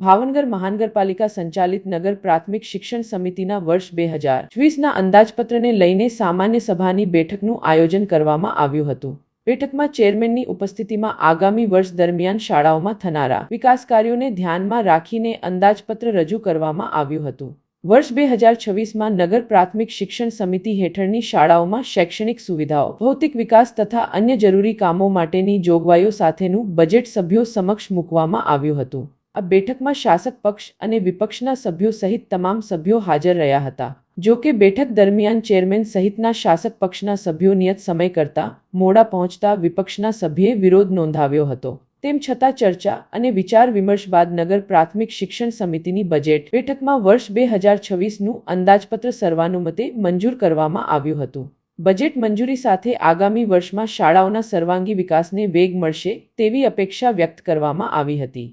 ભાવનગર મહાનગરપાલિકા સંચાલિત નગર પ્રાથમિક શિક્ષણ સમિતિના વર્ષ બે હજાર ચોવીસના અંદાજપત્રને લઈને સામાન્ય સભાની બેઠકનું આયોજન કરવામાં આવ્યું હતું. બેઠકમાં ચેરમેનની ઉપસ્થિતિમાં આગામી વર્ષ દરમિયાન શાળાઓમાં થનારા વિકાસ કાર્યોને ધ્યાનમાં રાખીને અંદાજપત્ર રજૂ કરવામાં આવ્યું હતું. વર્ષ બે હજાર છવ્વીસમાં નગર પ્રાથમિક શિક્ષણ સમિતિ હેઠળની શાળાઓમાં શૈક્ષણિક સુવિધાઓ, ભૌતિક વિકાસ તથા અન્ય જરૂરી કામો માટેની જોગવાઈઓ સાથેનું બજેટ સભ્યો સમક્ષ મૂકવામાં આવ્યું હતું. આ બેઠકમાં શાસક પક્ષ અને વિપક્ષના સભ્યો સહિત તમામ સભ્યો હાજર રહ્યા હતા. જો કે બેઠક દરમિયાન ચેરમેન સહિતના શાસક પક્ષના સભ્યો નિયત સમય કરતા મોડા પહોંચતા વિપક્ષના સભ્યે વિરોધ નોંધાવ્યો હતો. તેમ છતાં ચર્ચા અને વિચાર વિમર્શ બાદ નગર પ્રાથમિક શિક્ષણ સમિતિની બજેટ બેઠકમાં વર્ષ બે હજાર છવ્વીસનું અંદાજપત્ર સર્વાનુમતે મંજૂર કરવામાં આવ્યું હતું. બજેટ મંજૂરી સાથે આગામી વર્ષમાં શાળાઓના સર્વાંગી વિકાસને વેગ મળશે તેવી અપેક્ષા વ્યક્ત કરવામાં આવી હતી.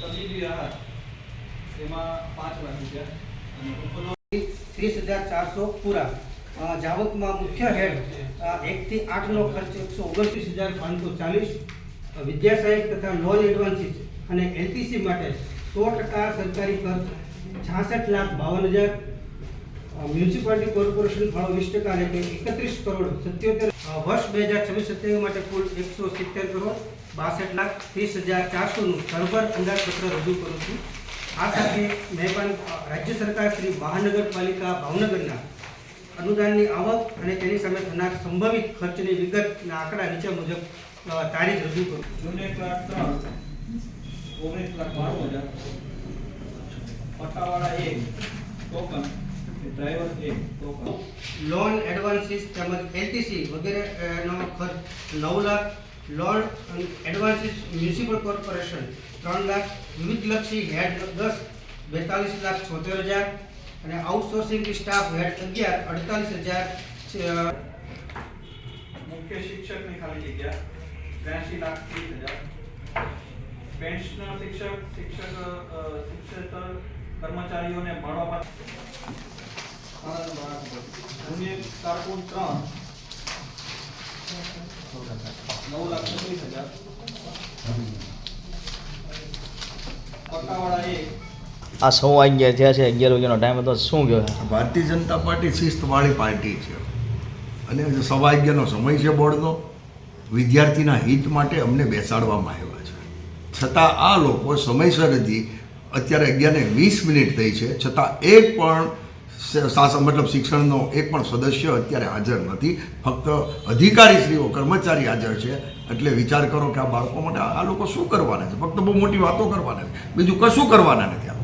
તબીબી પાંચ લાખ રૂપિયા. અને ત્રીસ હજાર ચારસો પૂરા. જાવકમાં મુખ્ય હેડ એકથી આઠનો ખર્ચ એકસો ઓગણત્રીસ હજાર પાંચસો ચાલીસ. વિદ્યા સહાયક તથા લોન એડવાન્સીસ અને એલટીસી માટે સો ટકા સરકારી ખર્ચ છાસઠ લાખ બાવન હજાર. મ્યુનિસિપાલિટી કોર્પોરેશન ફાળો વીસ ટકા અને એકત્રીસ કરોડ સત્યોતેર વર્ષ બે હજાર છવ્વીસ સત્યાવીસ માટે કુલ એકસો સિત્તેર કરોડ બાસઠ લાખ ત્રીસ હજાર ચારસોનું સર્વર અંદાજપત્ર રજૂ કરું છું. આ સાથે મહેરબાન રાજ્ય સરકાર શ્રી મહાનગરપાલિકા ભાવનગરના અનુદાનની આવક અને તેની સામે થનાર સંભવિત ખર્ચની વિગતના આંકડા નીચે મુજબ તારીખ રજૂ કરું જૂને ક્લાસ ત્રણ, ઓગણીસ લાખ બાણું હજાર. પટ્ટાવાળા એક ટોકન લોન એડવાન્સીસ તેમજ એલટીસી વગેરેનો ખર્ચ નવ lakh. Loan advances municipal corporation ત્રણ લાખ. વિવિધલક્ષી હેડ દસ બેતાલીસ લાખ છોતેર હજાર. અને આઉટસોર્સિંગ સ્ટાફ હેડ અગિયાર અડતાલીસ હજાર મુખ્ય શિક્ષકની ખાલી જગ્યા ત્ર્યાસી લાખ ત્રીસ હજાર. પેન્શનર શિક્ષક શિક્ષક શિક્ષક કર્મચારીઓને આ સૌ અગિયાર થયા છે અગિયાર વાગ્યાનો ટાઈમ હતો, શું કહ્યું ભારતીય જનતા પાર્ટી શિસ્તવાળી પાર્ટી છે. અને સવા અગિયારનો સમય છે બોર્ડનો, વિદ્યાર્થીના હિત માટે અમને બેસાડવામાં આવ્યા છે. છતાં આ લોકો સમયસરથી અત્યારે અગિયારને વીસ મિનિટ થઈ છે, છતાં એક પણ શાસન મતલબ શિક્ષણનો એક પણ સદસ્ય અત્યારે હાજર નથી. ફક્ત અધિકારીશ્રીઓ, કર્મચારી હાજર છે. એટલે વિચાર કરો કે આ બાળકો માટે આ લોકો શું કરવાના છે? ફક્ત બહુ મોટી વાતો કરવાના છે. બીજું કશું કરવાના નથી